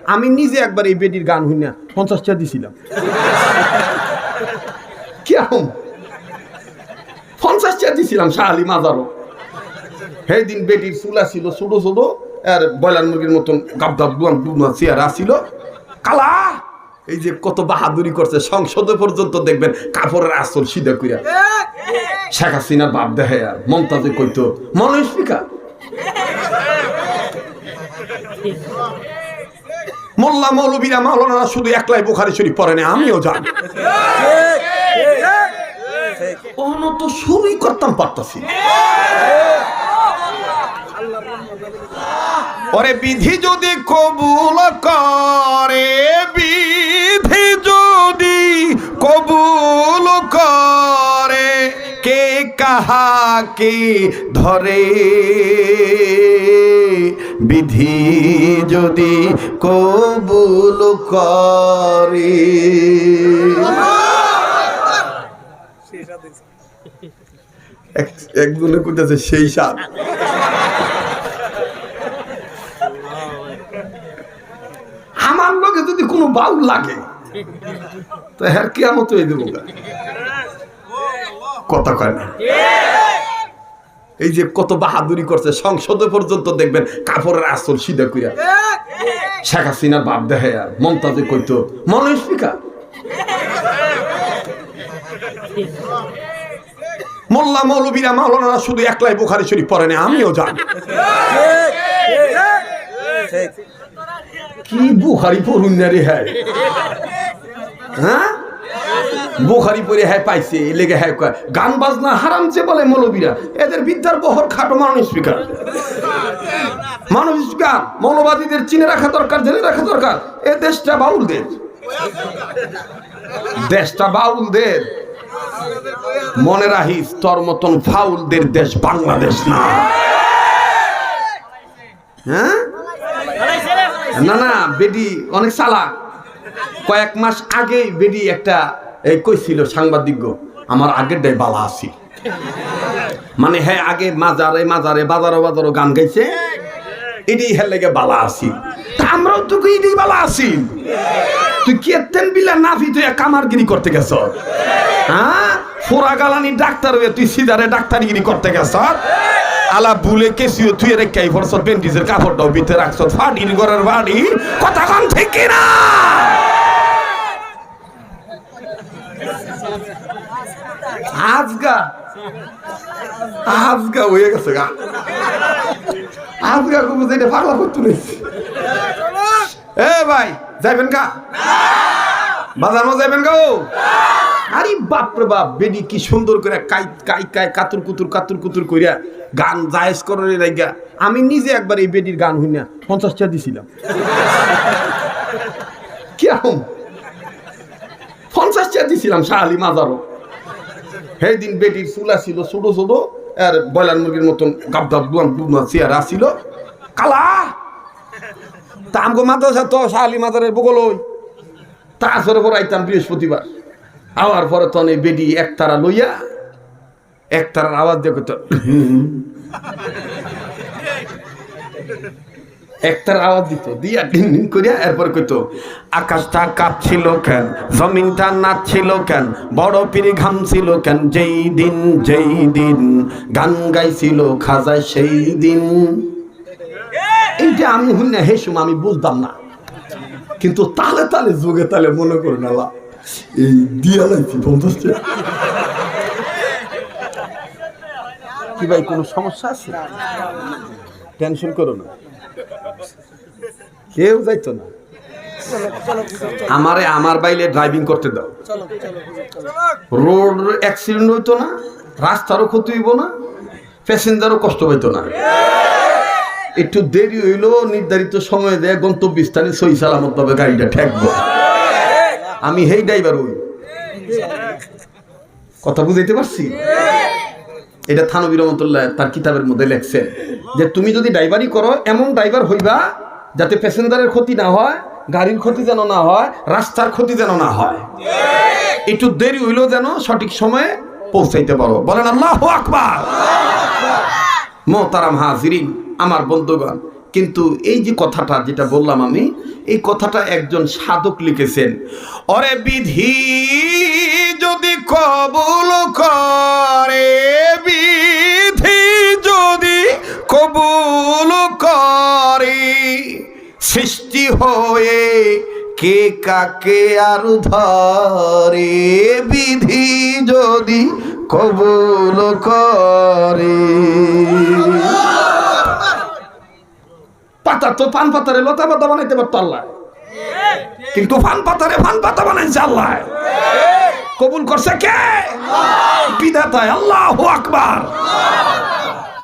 আমি নিজে একবার এই বেটির গান হই না পঞ্চাশ টাকা দিছিলাম। কীরকম? পঞ্চাশ টাকা দিছিলাম শাহালি মাজারও। সেই দিন বেটির চুলা ছিল ছোট ছোট, আর ব্রয়লার মুরগির মতন গাব গাব দুমা চেয়ার আসছিল কালা! এই যে কত বাহাদুরি করছে, সংসদে পর্যন্ত দেখবেন কাপড়ের আসল সিধা কইরা। শেখ হাসিনার বাপ দেখে আর মমতাজে কইতো মনে স্পিকার মোল্লা মৌলবীরা মাওলানা শুধু একলাই বোখারি শরীফ পড়ে না, আমিও জানি। অন্য তো শুরুই করতাম পারতাছি পরে ওরে বিধি যদি কবুল করে, বিধি কাহাকে ধরে। বিধি যদি কবুল করে। এক- একজনে কইতেছে, সেই সাপ আমার লগে যদি কোনো বাউল লাগে, তো হ্যাঁ কেমন হয়ে দেবো। কথা কয় না। এই যে কত বাহাদুরি করছে, সংসদে পর্যন্ত দেখবেন কাপড়ের আসল সিধা কইরা। শেখ হাসিনার বাপ দেখে আর মমতাজে কইতো মনে স্পিকার মোল্লা মৌলবীরা মাওলানা শুধু একলাই বোখারি শরীফ পড়ে না, আমিও জানি। কি বুখারি পড়ুন না রে হ্যাঁ হ্যাঁ? বুখারি পরে হ্যাঁ পাইছে এই লেগে হ্যাঁ কয়, গান বাজনা হারাম যে বলে মৌলবীরা, এদের বিদ্যার বহর খাটো মানুষ স্পিকার মানুষ স্পিকার মৌলবাদীদের চিনে রাখা দরকার, জেনে রাখা দরকার, এ দেশটা বাউল বাউলদের। দেশটা বাউলদের। মনে রাখিস, তোর মতন ফাউলদের দেশ বাংলাদেশ না। হ্যাঁ? না না, বেডি অনেক সালা কয়েক মাস আগেই বেডি একটা এই কইছিল সাংবাদিক আমার আগের ডাই বালা আছি মানে হ্যাঁ আগে মাজারে মাজারে বাজারো বাজারো গান গাইছে এটাই হ্যাঁ লেগে বালা আছি আমরাও তো এটাই বালা আছি তুই কেতেন বিলা নাফি তুই কামারগিরি করতে গেছ? হ্যাঁ? ফোরা গালানি ডাক্তার হয়ে তুই সিদারে ডাক্তারগিরি করতে গেছ? আলা বুলে কেসিও তুই রে কাই ফরস বেন্ডিজের কাপড়টাও ভিতরে রাখছ ফাটির ঘরের বাড়ি। কথা কম থেকে না আজগা হয়ে গেছে গা। কবু যেটা পাগলা এ ভাই, যাইবেন মো যাইবেন গো আরে বাপ রে বাপ, বেডি কি সুন্দর করে কাই কাই কাই, কাতুর কুতুর কাতুর কুতুর কইরা গান জায়েজ করে রাইগা আমি নিজে একবার এই বেডির গান হই না পঞ্চাশ দিছিলাম। কীরকম দিছিলাম শাহালি মাজারও। সেই দিন বেটির চুলা ছিল ছোট ছোট, আর ব্রয়লার মুরগির মতন গাব গাব চেয়ার আসছিল কালা! তা আমগো মাদ্রাসা তো শাহালি মাজারের বগল ওই। তা আসরে পর আইতাম বৃহস্পতিবার। আওয়ার পরে তখন এই বেডি একতারা লইয়া একতারার আওয়াজ দিয়ে কইতো একটার আওয়াজ দিত, দিয়া ডিন ডিন করিয়া এরপর কইতো, আকাশটা কাঁপছিল কেন? জমিনটা নাচছিল কেন? বড় পিড়ি ঘামছিল কেন? যেই দিন যেই দিন, গান গাইছিল খাজায় সেই দিন। এইটা আমি হই না হেসুম আমি বুঝতাম না। কিন্তু তালে তালে, যুগে তালে মনে করে না এই দিয়া লাগছি পঞ্চাশ কি ভাই, কোনো সমস্যা আছে? টেনশন করো না। কেউ যাইতো না। আমারে আমার বাইলে ড্রাইভিং করতে দাও। রোড অ্যাক্সিডেন্ট হইতো না, রাস্তারও ক্ষতি হইব না প্যাসেঞ্জারও কষ্ট হইতো না। একটু দেরি হইল নির্ধারিত সময় দেয় গন্তব্যস্থানে সই সালামত ভাবে গাড়িটা ঠেকবো। আমি হেই ড্রাইভার হই। কথা বুঝাইতে পারছি? এটা থানবী রহমতুল্লাহ তার কিতাবের মধ্যে লেখছেন যে, তুমি যদি ড্রাইভারই করো, এমন ড্রাইভার হইবা যাতে প্যাসেঞ্জারের ক্ষতি না হয়, গাড়ির ক্ষতি যেন না হয়, রাস্তার ক্ষতি যেন না হয়। একটু দেরি হইলেও যেন সঠিক সময়ে পৌঁছাইতে পারো। বলেন, আল্লাহ আকবার! মোহতারাম হাজিরিন, আমার বন্ধুগণ, কিন্তু এই যে কথাটা যেটা বললাম আমি, এই কথাটা একজন সাধক লিখেছেন। অরে বিধি যদি কবুল করে হয়ে কে কাকে আর ধরে? বিধি যদি কবুল করে। পাতা তো পান পাতারে লতা পাতা বানাইতে পারতো আল্লাহ। কিন্তু ফান পাতারে ফান পাতা বানাইছে আল্লাহ। কবুল করছে কে? বিধাতায় আল্লাহ আকবার।